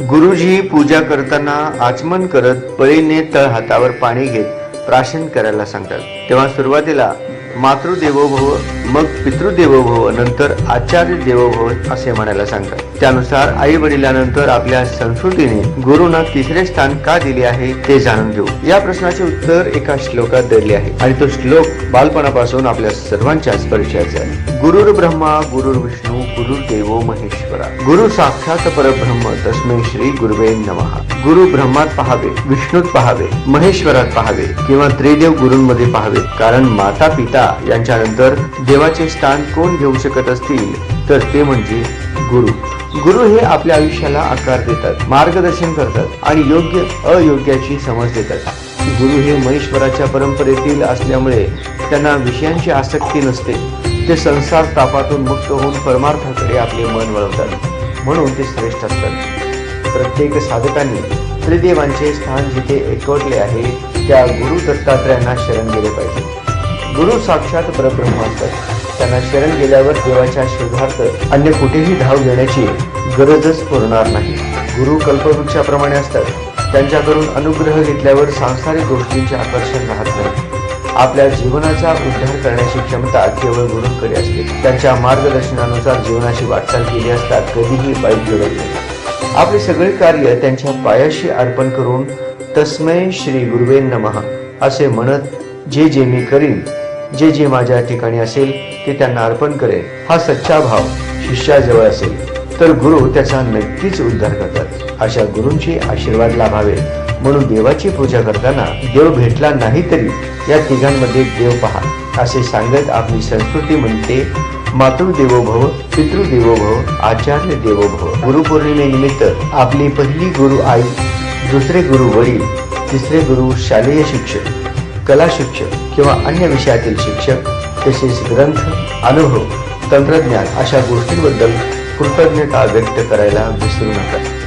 गुरुजी पूजा करताना आचमन करत पळीने तळ हातावर पाणी घेत प्राशन करायला सांगतात. तेव्हा सुरुवातीला मातृदेवो भव मग पितृदेवभव नंतर आचार्य देवभव असे म्हणायला सांगतात. त्यानुसार आई वडिलांनंतर आपल्या संस्कृतीने गुरुना तिसरे स्थान का दिले आहे ते जाणून घेऊ. या प्रश्नाचे उत्तर एका श्लोकात दडले आहे. आणि तो श्लोक बालपणापासून आपल्या सर्वांच्याच परिचयाचा आहे. गुरुर ब्रह्मा गुरुर विष्णू गुरुर देवो महेश्वरा. गुरु साक्षात परब्रह्म तस्मे श्री गुरुवे नमहा गुरु ब्रह्मात पहावे विष्णूत पहावे महेश्वरात पहावे किंवा त्रिदेव गुरुंमध्ये पहावे कारण माता पिता यांच्यानंतर देव देवाचे स्थान कोण घेऊ शकत असतील तर ते म्हणजे गुरु. गुरु हे आपल्या आयुष्याला आकार देतात मार्गदर्शन करतात आणि योग्य अयोग्याची समज देतात. गुरु हे महेश्वराच्या परंपरेतील असल्यामुळे त्यांना विषयांची आसक्ती नसते. ते संसार तापातून मुक्त होऊन परमार्थाकडे आपले मन वळवतात. म्हणून ते श्रेष्ठ असतात. प्रत्येक साधकांनी त्रिदेवांचे स्थान जिथे एकवटले आहे त्या गुरु दत्तात्रयांना शरण गेले पाहिजे. गुरु साक्षात परब्रह्म असतात. त्यांना शरण गेल्यावर देवाच्या शोधार्थ अन्य कुठेही धाव घेण्याची गरजच पुरणार नाही. गुरु कल्पवृक्षाप्रमाणे असतात. त्यांच्याकडून अनुग्रह घेतल्यावर सांसारिक गोष्टींचे आकर्षण राहत नाही. आपल्या जीवनाचा उद्धार करण्याची क्षमता केवळ गुरूंकडे असते. त्यांच्या मार्गदर्शनानुसार जीवनाची वाटचाल केली असता कधीही बाईक घडत आपले सगळे कार्य त्यांच्या पायाशी अर्पण करून तस्मै श्री गुरुवे नमः असे म्हणत जे जे मी करीन जे जे माझ्या ठिकाणी असेल ते त्यांना अर्पण करेल हा सच्चा भाव शिष्याजवळ असेल तर गुरु त्याचा नक्कीच उद्धार करतात. अशा गुरूंचे आशीर्वाद लाभावे. म्हणून देवाची पूजा करताना देव भेटला नाही तरी या तिघांमध्ये देव पहा. असे सांगत आपली संस्कृती म्हणते मातृदेवो भव पितृदेवो भव आचार्य देवो भव. गुरुपौर्णिमेनिमित्त आपली पहिली गुरु आई दुसरे गुरु वडील तिसरे गुरु शालेय शिक्षक कला शिक्षक किंवा अन्य विषयातील शिक्षक तसेच ग्रंथ अनुभव तंत्रज्ञान अशा गोष्टींबद्दल कृतज्ञता व्यक्त करायला विसरू नका.